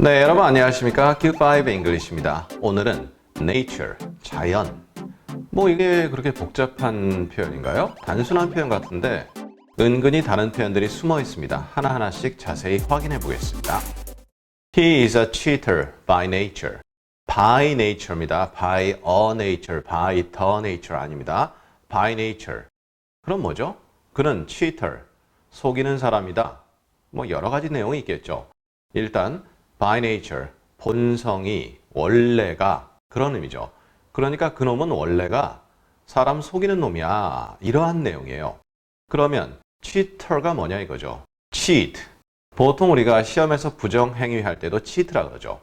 네, 여러분 안녕하십니까? Q5 English입니다. 오늘은 nature, 자연. 뭐 이게 그렇게 복잡한 표현인가요? 단순한 표현 같은데 은근히 다른 표현들이 숨어 있습니다. 하나하나씩 자세히 확인해 보겠습니다. He is a cheater by nature. by nature입니다. by a nature, by the nature 아닙니다. by nature. 그럼 뭐죠? 그는 cheater, 속이는 사람이다. 뭐 여러 가지 내용이 있겠죠. 일단 by nature, 본성이 원래가 그런 의미죠. 그러니까 그놈은 원래가 사람 속이는 놈이야. 이러한 내용이에요. 그러면 cheater가 뭐냐 이거죠. cheat. 보통 우리가 시험에서 부정 행위 할 때도 cheat라 그러죠.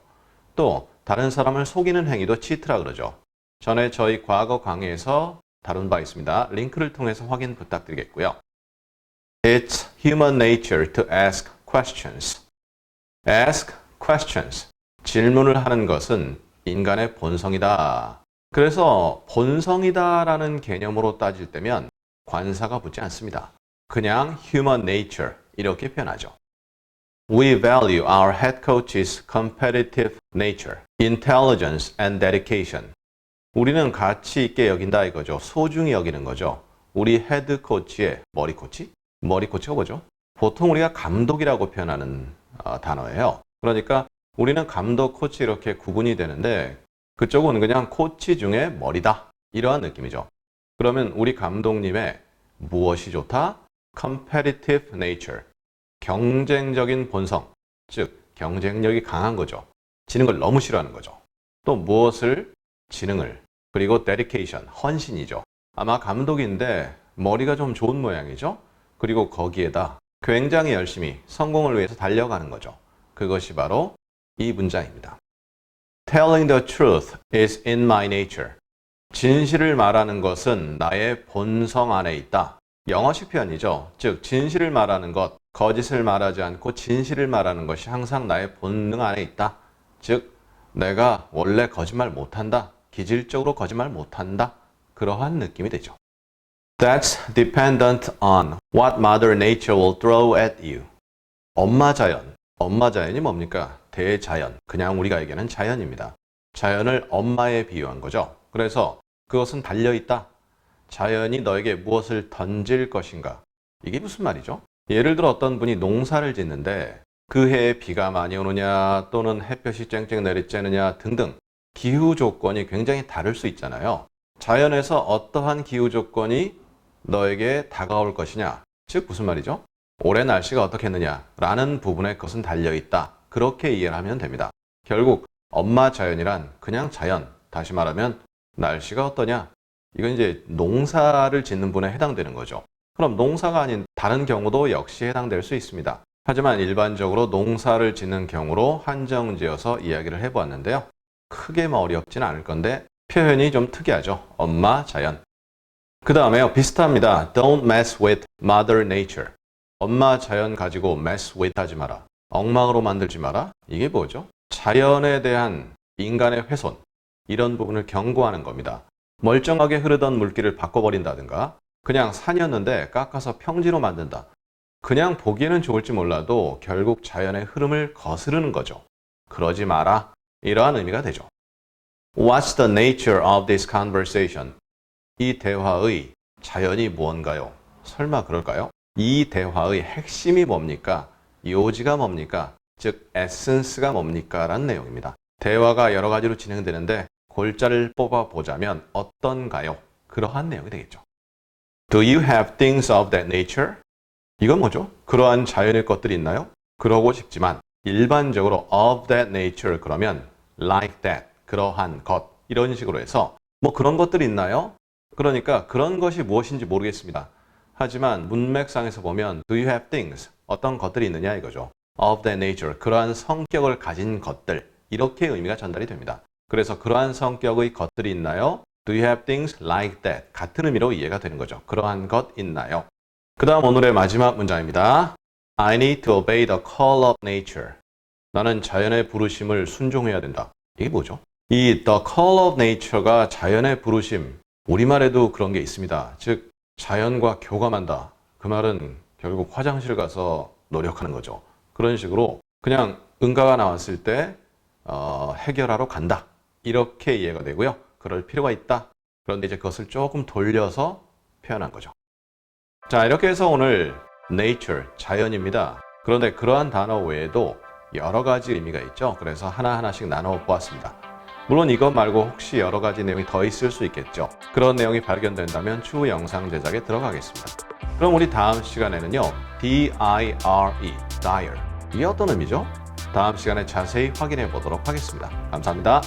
또 다른 사람을 속이는 행위도 cheat라 그러죠. 전에 저희 과거 강의에서 다룬 바 있습니다. 링크를 통해서 확인 부탁드리겠고요. It's human nature to ask questions. Ask questions. 질문을 하는 것은 인간의 본성이다. 그래서 본성이다라는 개념으로 따질 때면 관사가 붙지 않습니다. 그냥 human nature 이렇게 표현하죠. We value our head coach's competitive nature, intelligence and dedication. 우리는 가치 있게 여긴다 이거죠. 소중히 여기는 거죠. 우리 헤드 코치의 머리 코치? 머리 코치가 뭐죠? 보통 우리가 감독이라고 표현하는 어, 단어예요. 그러니까 우리는 감독, 코치 이렇게 구분이 되는데 그쪽은 그냥 코치 중에 머리다. 이러한 느낌이죠. 그러면 우리 감독님의 무엇이 좋다? competitive nature. 경쟁적인 본성. 즉, 경쟁력이 강한 거죠. 지는 걸 너무 싫어하는 거죠. 또 무엇을? 지능을. 그리고 dedication, 헌신이죠. 아마 감독인데 머리가 좀 좋은 모양이죠. 그리고 거기에다 굉장히 열심히 성공을 위해서 달려가는 거죠. 그것이 바로 이 문장입니다. Telling the truth is in my nature. 진실을 말하는 것은 나의 본성 안에 있다. 영어식 표현이죠. 즉, 진실을 말하는 것, 거짓을 말하지 않고 진실을 말하는 것이 항상 나의 본능 안에 있다. 즉, 내가 원래 거짓말 못한다. 기질적으로 거짓말 못한다. 그러한 느낌이 되죠. That's dependent on what Mother Nature will throw at you. 엄마 자연. 엄마 자연이 뭡니까? 대자연. 그냥 우리가 얘기하는 자연입니다. 자연을 엄마에 비유한 거죠. 그래서 그것은 달려있다. 자연이 너에게 무엇을 던질 것인가? 이게 무슨 말이죠? 예를 들어 어떤 분이 농사를 짓는데 그 해에 비가 많이 오느냐 또는 햇볕이 쨍쨍 내리쬐느냐 등등 기후 조건이 굉장히 다를 수 있잖아요. 자연에서 어떠한 기후 조건이 너에게 다가올 것이냐? 즉 무슨 말이죠? 올해 날씨가 어떻겠느냐? 라는 부분에 그것은 달려있다. 그렇게 이해를 하면 됩니다. 결국 엄마 자연이란 그냥 자연. 다시 말하면 날씨가 어떠냐? 이건 이제 농사를 짓는 분에 해당되는 거죠. 그럼 농사가 아닌 다른 경우도 역시 해당될 수 있습니다. 하지만 일반적으로 농사를 짓는 경우로 한정지어서 이야기를 해보았는데요. 크게 뭐 어렵진 않을 건데 표현이 좀 특이하죠. 엄마 자연. 그 다음에요. 비슷합니다. Don't mess with mother nature. 엄마 자연 가지고 mess with 하지 마라. 엉망으로 만들지 마라. 이게 뭐죠? 자연에 대한 인간의 훼손. 이런 부분을 경고하는 겁니다. 멀쩡하게 흐르던 물길을 바꿔버린다든가 그냥 산이었는데 깎아서 평지로 만든다. 그냥 보기에는 좋을지 몰라도 결국 자연의 흐름을 거스르는 거죠. 그러지 마라. 이러한 의미가 되죠. What's the nature of this conversation? 이 대화의 자연이 무언가요? 설마 그럴까요? 이 대화의 핵심이 뭡니까? 요지가 뭡니까? 즉, 에센스가 뭡니까? 라는 내용입니다. 대화가 여러 가지로 진행되는데 골자를 뽑아 보자면 어떤가요? 그러한 내용이 되겠죠. Do you have things of that nature? 이건 뭐죠? 그러한 자연의 것들이 있나요? 그러고 싶지만 일반적으로 of that nature 그러면 like that 그러한 것 이런 식으로 해서 뭐 그런 것들이 있나요? 그러니까 그런 것이 무엇인지 모르겠습니다. 하지만 문맥상에서 보면 do you have things 어떤 것들이 있느냐 이거죠. of that nature 그러한 성격을 가진 것들 이렇게 의미가 전달이 됩니다. 그래서 그러한 성격의 것들이 있나요? Do you have things like that? 같은 의미로 이해가 되는 거죠. 그러한 것 있나요? 그 다음 오늘의 마지막 문장입니다. I need to obey the call of nature. 나는 자연의 부르심을 순종해야 된다. 이게 뭐죠? 이 the call of nature가 자연의 부르심. 우리말에도 그런 게 있습니다. 즉, 자연과 교감한다. 그 말은 결국 화장실 가서 노력하는 거죠. 그런 식으로 그냥 근가가 나왔을 때 어, 해결하러 간다. 이렇게 이해가 되고요. 그럴 필요가 있다. 그런데 이제 그것을 조금 돌려서 표현한 거죠. 자, 이렇게 해서 오늘 nature, 자연입니다. 그런데 그러한 단어 외에도 여러 가지 의미가 있죠. 그래서 하나하나씩 나눠 보았습니다. 물론 이것 말고 혹시 여러 가지 내용이 더 있을 수 있겠죠. 그런 내용이 발견된다면 추후 영상 제작에 들어가겠습니다. 그럼 우리 다음 시간에는요. D-I-R-E, dire. 이 어떤 의미죠? 다음 시간에 자세히 확인해 보도록 하겠습니다. 감사합니다.